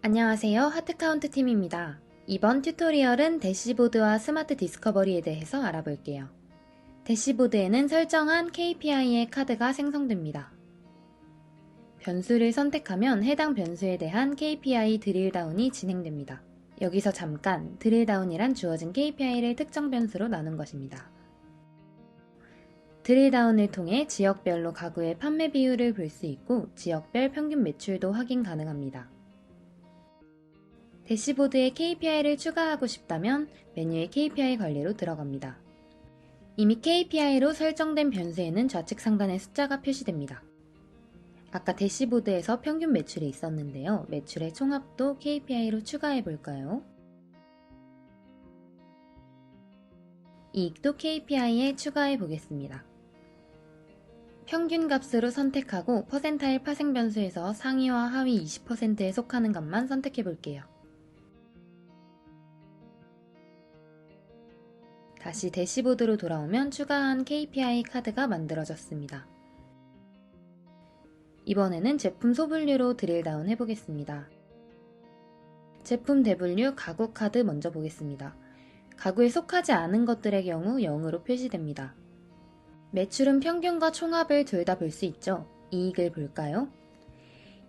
안녕하세요. 하트카운트 팀입니다. 이번 튜토리얼은 대시보드와 스마트 디스커버리에 대해서 알아볼게요. 대시보드에는 설정한 KPI의 카드가 생성됩니다. 변수를 선택하면 해당 변수에 대한 KPI 드릴다운이 진행됩니다. 여기서 잠깐 드릴다운이란 주어진 KPI를 특정 변수로 나눈 것입니다. 드릴다운을 통해 지역별로 가구의 판매 비율을 볼 수 있고 지역별 평균 매출도 확인 가능합니다. 대시보드에 KPI를 추가하고 싶다면 메뉴의 KPI 관리로 들어갑니다. 이미 KPI로 설정된 변수에는 좌측 상단에 숫자가 표시됩니다. 아까 대시보드에서 평균 매출이 있었는데요. 매출의 총합도 KPI로 추가해 볼까요? 이익도 KPI에 추가해 보겠습니다. 평균 값으로 선택하고 퍼센타일 파생 변수에서 상위와 하위 20%에 속하는 값만 선택해 볼게요. 다시 대시보드로 돌아오면 추가한 KPI 카드가 만들어졌습니다. 이번에는 제품 소분류로 드릴다운 해보겠습니다. 제품 대분류 가구 카드 먼저 보겠습니다. 가구에 속하지 않은 것들의 경우 0으로 표시됩니다. 매출은 평균과 총합을 둘 다 볼 수 있죠. 이익을 볼까요?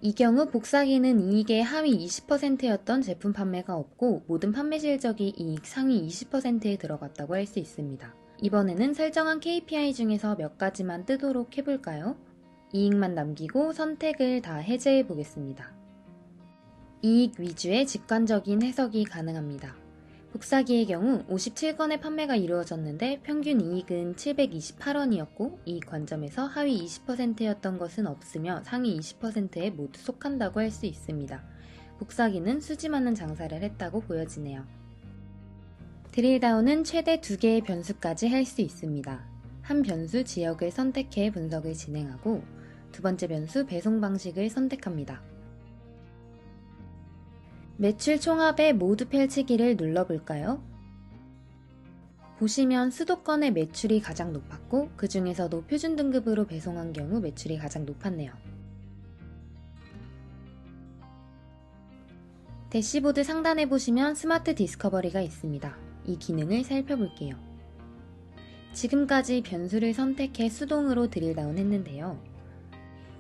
이 경우 복사기는 이익의 하위 20%였던 제품 판매가 없고 모든 판매 실적이 이익 상위 20%에 들어갔다고 할 수 있습니다. 이번에는 설정한 KPI 중에서 몇 가지만 뜨도록 해볼까요? 이익만 남기고 선택을 다 해제해 보겠습니다. 이익 위주의 직관적인 해석이 가능합니다. 복사기의 경우 57건의 판매가 이루어졌는데 평균 이익은 728원이었고 이 관점에서 하위 20%였던 것은 없으며 상위 20%에 모두 속한다고 할 수 있습니다. 복사기는 수지 많은 장사를 했다고 보여지네요. 드릴다운은 최대 2개의 변수까지 할 수 있습니다. 한 변수 지역을 선택해 분석을 진행하고 두 번째 변수 배송 방식을 선택합니다. 매출 총합의 모두 펼치기를 눌러볼까요? 보시면 수도권의 매출이 가장 높았고 그 중에서도 표준 등급으로 배송한 경우 매출이 가장 높았네요. 대시보드 상단에 보시면 스마트 디스커버리가 있습니다. 이 기능을 살펴볼게요. 지금까지 변수를 선택해 수동으로 드릴다운 했는데요.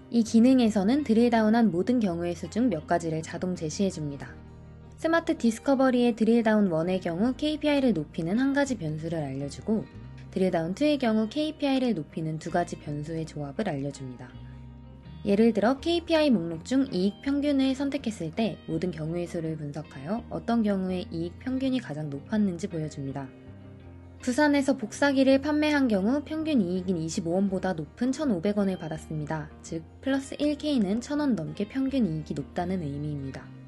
이 기능에서는 드릴다운한 모든 경우의 수 중 몇 가지를 자동 제시해줍니다. 스마트 디스커버리의 드릴다운 1의 경우 KPI를 높이는 한 가지 변수를 알려주고 드릴다운 2의 경우 KPI를 높이는 두 가지 변수의 조합을 알려줍니다. 예를 들어 KPI 목록 중 이익 평균을 선택했을 때 모든 경우의 수를 분석하여 어떤 경우에 이익 평균이 가장 높았는지 보여줍니다. 부산에서 복사기를 판매한 경우 평균 이익인 25원보다 높은 1,500원을 받았습니다. 즉, 플러스 1K는 1,000원 넘게 평균 이익이 높다는 의미입니다.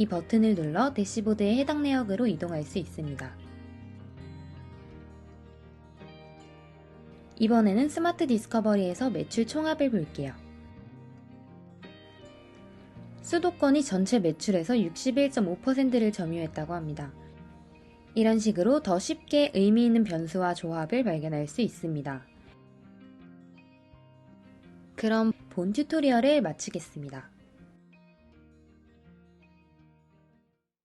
이 버튼을 눌러 대시보드의 해당 내역으로 이동할 수 있습니다. 이번에는 스마트 디스커버리에서 매출 총합을 볼게요. 수도권이 전체 매출에서 61.5%를 점유했다고 합니다. 이런 식으로 더 쉽게 의미 있는 변수와 조합을 발견할 수 있습니다. 그럼 본 튜토리얼을 마치겠습니다.